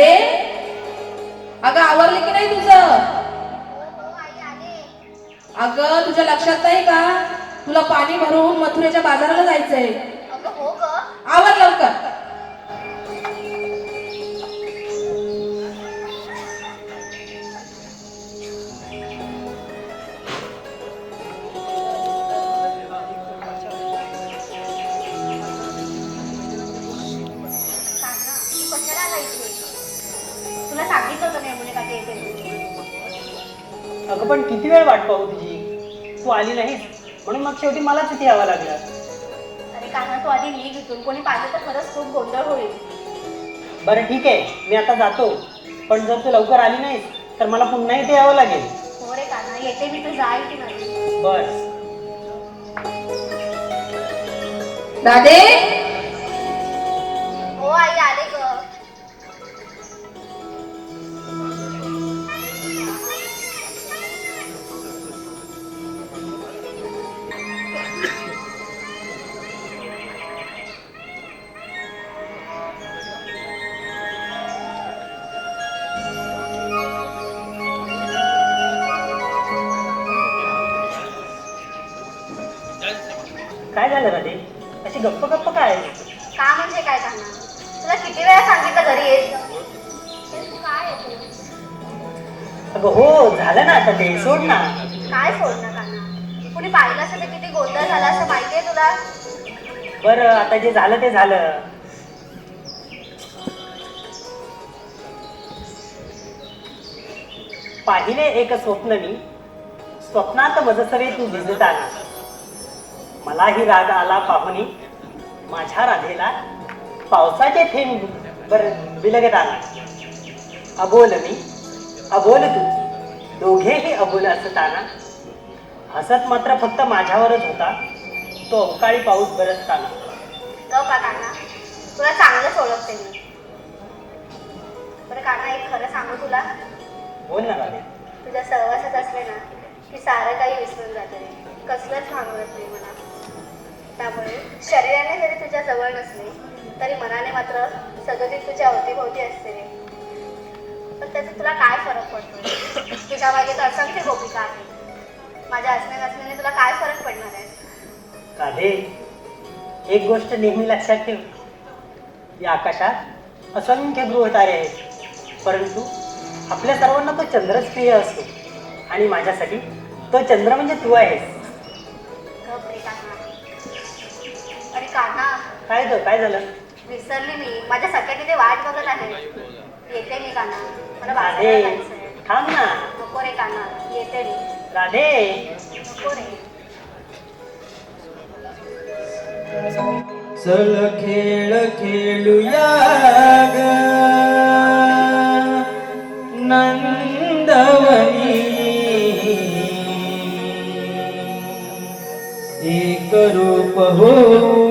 राधे अगं आवरलं की नाही तुझं? अगं तुझ्या लक्षात नाही का? तुला पाणी भरून मथुरेच्या बाजाराला जायचंय. हो आवर लवकर. सांगितलं होतं नाही मुली काकी येते. अगं पण किती वेळ वाट पाहू तुझी तू आली नाहीस. म्हणून मग शेवटी मलाच इथे यावं लागलं. अरे काका तू आधी निघ इथून. कोणी पाहिलं तर खरंच खूप गोंधळ होईल. बरं ठीक आहे. मी आता जातो. पण जर तू लवकर आली नाहीस तर मला पुन्हा इथे यावं लागेल. हो रे येते मी तू जाईल की नाही. बस राधे काय झालं राधे अशी गप्प गप्प काय? का म्हणजे काय काना तुला किती वेळा सांगितलं घरी येत काय येतो अगं हो झालं ना आता ते सोड ना. काय सोडणं काना कुणी पाहिलं असं तर किती गोंधळ झाला असं माहितीये तुला? बरं आता जे झालं ते झालं. पाहिले एक स्वप्न मी. स्वप्नात मजसरे तू दिसत आला. मलाही राग आला पाहुणी. माझ्या राधेला पावसाचे थेंब बर बिलगत आला. अबोल मी अबोल तू. दोघेही अबोल असताना हसत मात्र फक्त माझ्यावरच होता. तो अवकाळी पाऊस बरसताना. का काना तुला चांगलंच ओळखते मी. बरं काना एक खरं सांगू तुला? बोल ना राधे. तुझ्या सहवासात असले ना की सारं काही विसरून जाते. रे कसलंच भांगवत नाही मला. त्यामुळे शरीराने जरी तुझ्या जवळ नसले तरी मनाने मात्र सदोदित तुझ्या अवतीभोवती असते रे. पण त्याचा तुला काय फरक पडतो तुझ्या मागे तर असंख्य गोपिका आहे माझ्या असण्या नसण्याने तुला काय फरक पडणार आहे? राधे एक गोष्ट नेहमी लक्षात ठेव. या आकाशात असंख्य गृहतारे आहेत. परंतु आपल्या सर्वांना तो चंद्रच प्रिय असतो. आणि माझ्यासाठी तो चंद्र म्हणजे तू आहेस. कान्हा काय ग काय झालं? विसरली मी. माझ्या वाट बघत आहे. येते मी कान्हा मला राधे बाजाराला जायचंय. थांब ना. नको रे कान्हा येते मी. राधे. नको रे. चल खेळ खेळूया ग. नंदवनी. एक रूप हो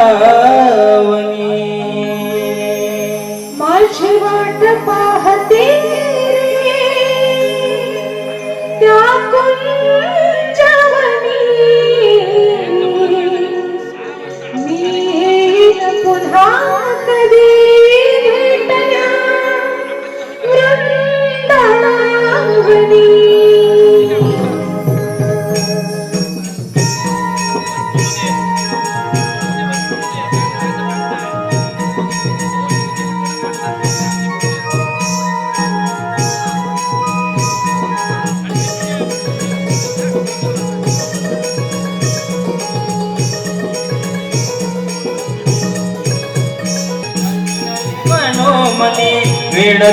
लावणी माझी वाट पाहते त्या मी पुन्हा कधी भेटल्या वृंदावनी.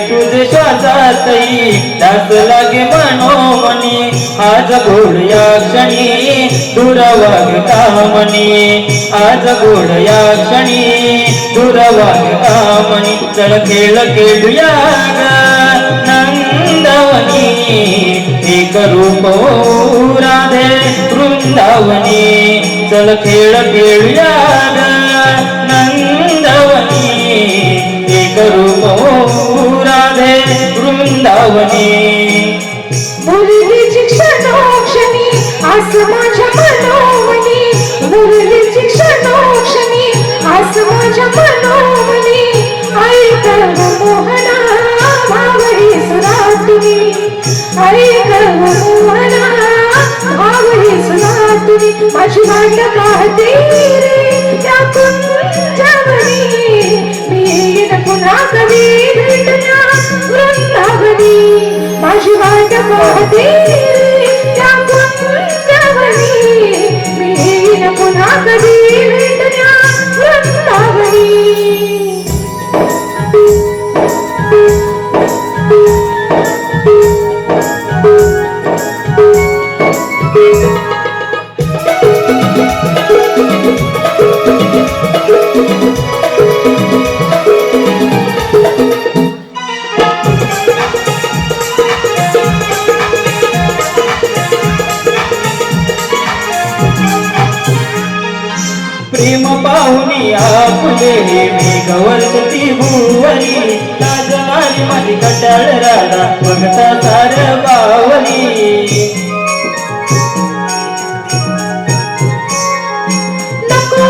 तुझे श्वासातई दास लागे मनोमनी. आज गोड या क्षणी दूर मनी आज गोड या क्षणी दूर वागता मनी चल खेळ खेळूया ग नंदवनी. एक रूप हो राधे वृंदावनी. चल खेळ खेळूया भावनी. मुरलीची क्षणोक्षणी आस माझ्या मनोमनी मुरलीची क्षणोक्षणी आस माझ्या मनोमनी आई कर्म मोहना भावरी सुरातुनी आई कर्म मोहना भावरी सुरातुनी माझी वाट पाहते रे त्या कुंजावरी मी पुन्हा कधी भेटणार माझी वाट पाहते त्या कुंजवनी मी पुन्हा कधी भेटण्या वृंदावनी आपले मेघवर्ती भुवनी लाज मारी माझी कटाळ राधा बघता सार बावली नको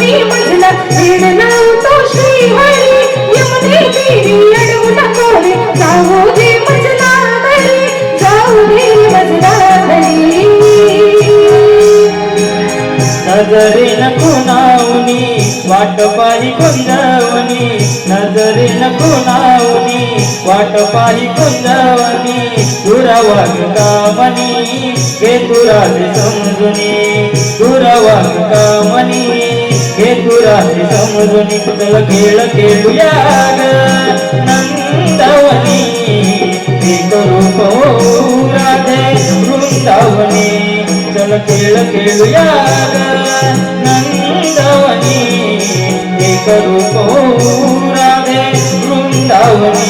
देवी नको जाऊ दे मजला घरी जाऊ दे मजला घरी. नजरेन खुनावनी वाट पाही कुंजवनी नजरेन नावनी वाट पाही कुंजवनी दुरावाग कामनी हे दुराले समजुनी दुरावाग कामनी हे दुराले समजुनी चल खेळ खेळूया नंदवनी एक रूप हो राधे वृंदावनी चल खेळ खेळूया नंद नंदवनी एक रूप हो राधे वृंदावनी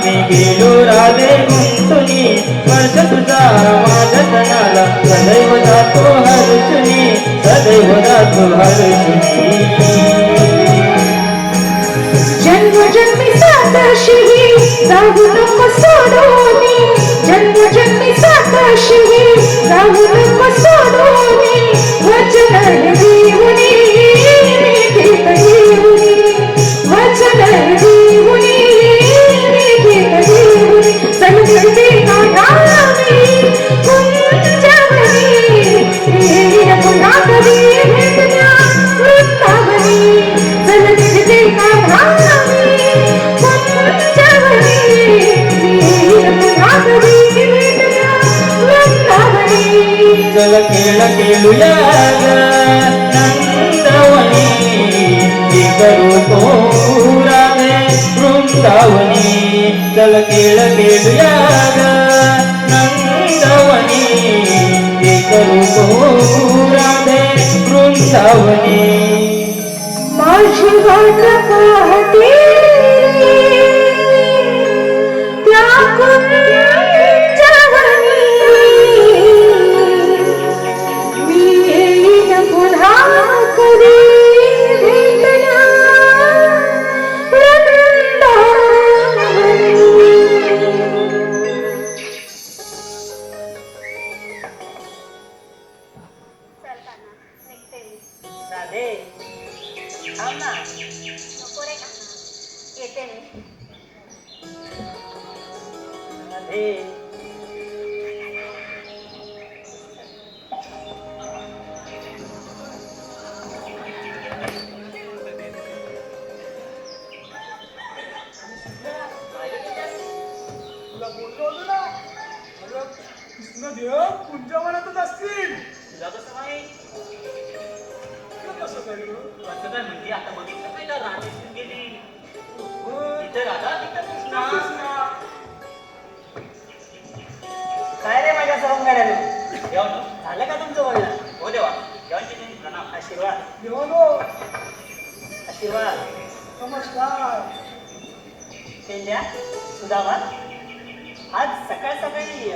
मी गेलो राधे गुंतुनी स्पर्श तुझा माझ्या तनाला सदैव जातो हर्षुनी सदैव जातो हर्षुनी जाऊ नको सोडूनी जन्म जन्मी सातशी जाऊ नको सोडूनी वचन देऊनी मी गीत देऊनी वचन खेळ खेळूया नंदवनी एक रूप राधे वृंदावनी माझी वाट पाहते रे माझ्या झालं का तुमचं बोलणं हो देवा. देवांची तुम्ही प्रणाम. आशीर्वाद. देवानो आशीर्वाद. नमस्कार. पेंड्या सुदामा आज सकाळ सकाळी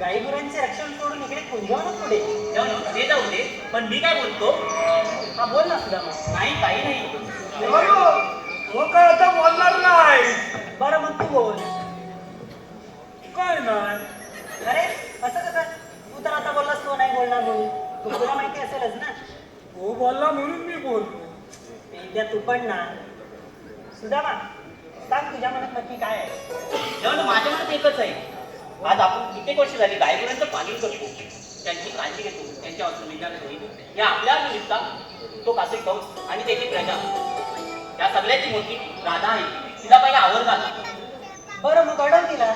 गाईगुरांचे रक्षण सोडून इकडे कुंजवणच पुढे देवानो ते जाऊ दे. पण मी काय बोलतो? हा बोल ना सुदामा. नाही काही नाही. देवानो हो. काय आता बोलणार नाही? बरं मग तू बोल काय नाही अरे असं कसं तू तर आता बोललास तो नाही बोलणार तू तुला माहिती असेलच ना? हो बोलला म्हणून मी बोलतो पेंड्या तू पण ना. सुदामा सांग तुझ्या मनात नक्की काय आहे? देवानो माझ्या मनात एकच आहे आज आपण कित्येक वर्ष झाली गायकऱ्यांचं पालन करतो त्यांची काळजी घेतो त्यांच्या सुविधान सोयी या आपल्या निमित्त तो कासे कौस आणि त्याची प्रजा. या सगळ्याची मोठी राधा आहे. तिला पहिला आवडतात बरं मग अडव तिला.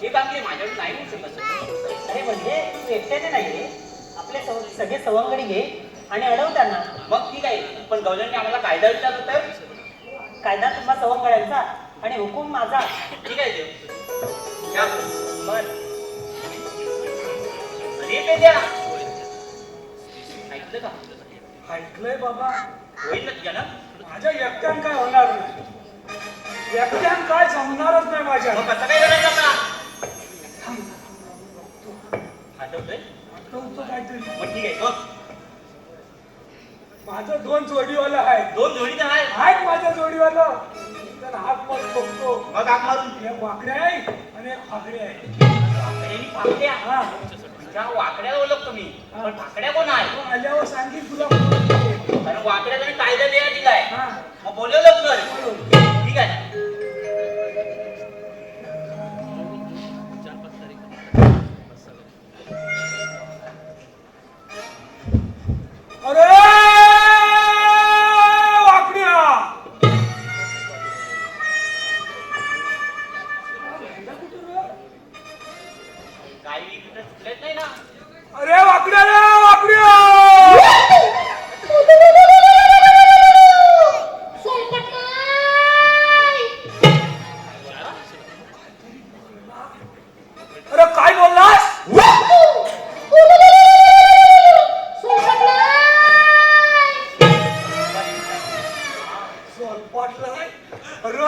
हे काम काही माझ्याकडून नाही होऊ शकत. अरे म्हणजे तू एकट्याने नाही आपले सव- सगळे सवंगडी घे आणि अडव त्यांना. मग ठीक आहे. पण गवळ्यांनी आम्हाला कायदा विचारलं तर? कायदा तुम्हा सवंगड्यांचा आणि हुकूम माझा. ठीक आहे देव. या बर. अरे पेद्या ऐकलं का? ऐकलंय बाबा. होईल ना तुझ्या ना? माझ्या एकट्यान काय होणार नाही. एकट्यान काय जमणारच नाही माझ्या. कसं काय करायचं आता? आठवतंय? आठवतो काहीतरी. मग ठीक आहे बघ माझं दोन जोडीवाला आहेत दोन जोडी तर आहेत. आहेत माझ्या जोडीवाला. तर हात मत बघतो. मग आग मारून. एक वाकड्या आहे आणि एक फाकड्या आहे. वाकड्यानी फाकड्या हा. त्या वाकड्याला ओळखतो मी. पण फाकड्या कोण आहे तो आल्यावर सांगेल तुला कोण आहे. कारण वाकड्या तरी कायदा द्यायला दिलाय हा. मग बोलवलं लवकर ठीक आहे. अरे! वाकड्या! अरे वाकड्या अरे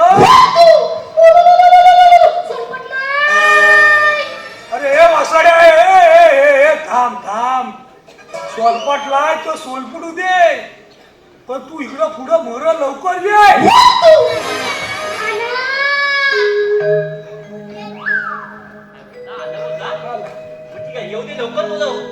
अरे हे वासाड्या ए, थांब थांब. सोलपाटलाय तो सोलपुडू दे. पण तू इकडं पुढं मोर लवकर ये. येऊ दे लवकर बोलव